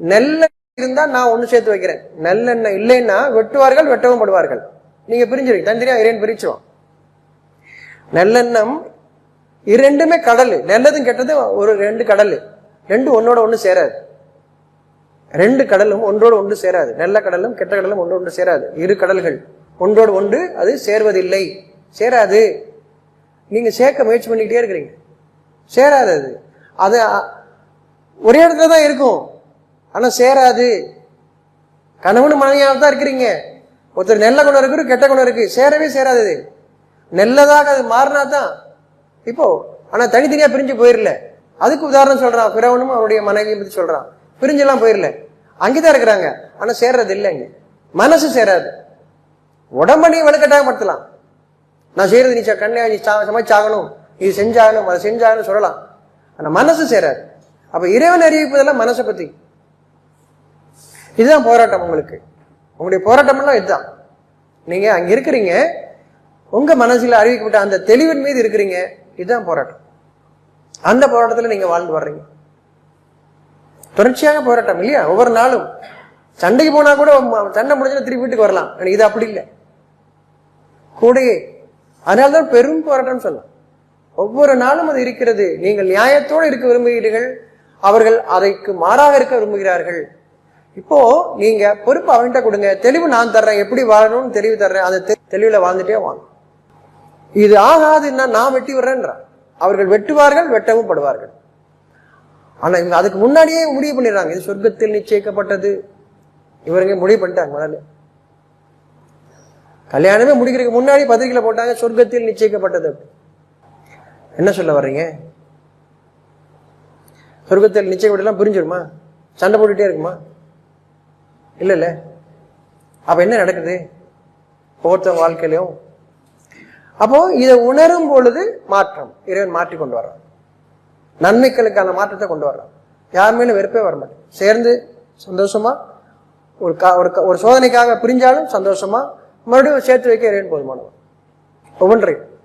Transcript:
நெல்ல இருந்தா நான் ஒன்று சேர்த்து வைக்கிறேன். நல்லெண்ணெய் இல்லைன்னா வெட்டுவார்கள் வெட்டவும் படுவார்கள். நீங்க பிரிஞ்சிருங்க. தனித்தனியா இறைன் பிரிச்சிரும் நல்லெண்ணம் இரண்டுமே கடல். நல்லதும் கெட்டதும் ஒரு ரெண்டு கடல். ரெண்டு ஒன்னோட ஒண்ணு சேராது. ரெண்டு கடலும் ஒன்றோடு ஒன்று சேராது. நல்ல கடலும் கெட்ட கடலும் ஒன்று ஒன்று சேராது. இரு கடல்கள் ஒன்றோடு ஒன்று அது சேர்வதில்லை. சேராது. நீங்க சேர்க்க முயற்சி பண்ணிக்கிட்டே இருக்கிறீங்க. சேராது அது. அது ஒரே இடத்துல தான் இருக்கும். ஆனால் சேராது. கணவன் மனைவியாக தான் இருக்கிறீங்க. ஒருத்தர் நல்ல குணம் இருக்கு கெட்ட குணம் இருக்கு. சேரவே சேராது அது. நல்லதாக அது மாறினா தான் இப்போ ஆனால் தனித்தனியாக பிரிஞ்சு போயிடல அதுக்கு உதாரணம் சொல்றான் பிறவனும் அவருடைய மனைவியும் பற்றி சொல்றான். பிரிஞ்செல்லாம் போயிடல அங்கேதான் இருக்கிறாங்க. ஆனால் சேர்றது இல்லைங்க மனசு சேராது. உடம்ப நீ வலுக்கட்டாயப்படுத்தலாம். நான் செய்யறது நீ ச- கண்ணே நீ சமைச்சாகணும். இது செஞ்சாகணும் அதை செஞ்சாகணும் சொல்லலாம். ஆனால் மனசு சேராது. அப்போ இறைவன் அறிவிப்பதெல்லாம் மனசை பற்றி இதுதான் போராட்டம் உங்களுக்கு. உங்களுடைய போராட்டம்லாம் இதுதான். நீங்கள் அங்கே இருக்கிறீங்க உங்கள் மனசில் அறிவிக்கப்பட்ட அந்த தெளிவின் மீது இருக்கிறீங்க இதுதான் போராட்டம். அந்த போராட்டத்தில் நீங்கள் வாழ்ந்து வர்றீங்க. தொடர்ச்சியாக போராட்டம் இல்லையா? ஒவ்வொரு நாளும். சண்டைக்கு போனால் கூட ம- சண்டை முடிஞ்சுன்னா திருப்பி வீட்டுக்கு வரலாம். எனக்கு இது அப்படி இல்லை. கூடையே அதனால்தான் பெரும் போராட்டம் சொல்லலாம். ஒவ்வொரு நாளும் அது இருக்கிறது. நீங்கள் நியாயத்தோடு இருக்க விரும்புகிறீர்கள். அவர்கள் அதைக்கு மாறாக இருக்க விரும்புகிறார்கள். இப்போ நீங்க பொறுப்பு அவன்கிட்ட கொடுங்க. தெளிவு நான் தர்றேன். எப்படி வாழணும்னு தெளிவு தர்றேன். அந்த தெ- தெளிவுல வாழ்ந்துட்டே வாங்க. இது ஆகாதுன்னா நான் வெட்டி விடுறேன்றான் அவர்கள் வெட்டுவார்கள் வெட்டவும் படுவார்கள். ஆனா இவங்க அதுக்கு முன்னாடியே முடிவு பண்ணிடுறாங்க. இது சொர்க்கத்தில் நிச்சயிக்கப்பட்டது. இவருங்க முடிவு பண்ணிட்டாங்க முதல்ல. கல்யாணமே முடிக்கிறதுக்கு முன்னாடி பத்திரிகையில போட்டாங்க சொர்க்கத்தில் நிச்சயிக்கப்பட்டது. என்ன சொல்ல வர்றீங்க? சொர்க்கத்தில் நிச்சயப்பட்டெல்லாம் புரிஞ்சிருமா? சண்டை போட்டுட்டே இருக்குமா? இல்லைல்ல அப்போ என்ன நடக்குது? ஒவ்வொருத்தவங்க வாழ்க்கையிலையும். அப்போ இதை உணரும் பொழுது மாற்றம். இறைவன் மாற்றி கொண்டு வர்றான். நன்மைகளுக்கான மாற்றத்தை கொண்டு வர்றான். யாருமே வெறுப்பே வர மாட்டேன். சேர்ந்து சந்தோஷமா ஒரு கா ஒரு க- ஒரு சோதனைக்காக பிரிஞ்சாலும் சந்தோஷமா மறுபடியும் சேர்த்து வைக்க இறைவன் போதுமானவன் ஒவ்வொன்றையும்.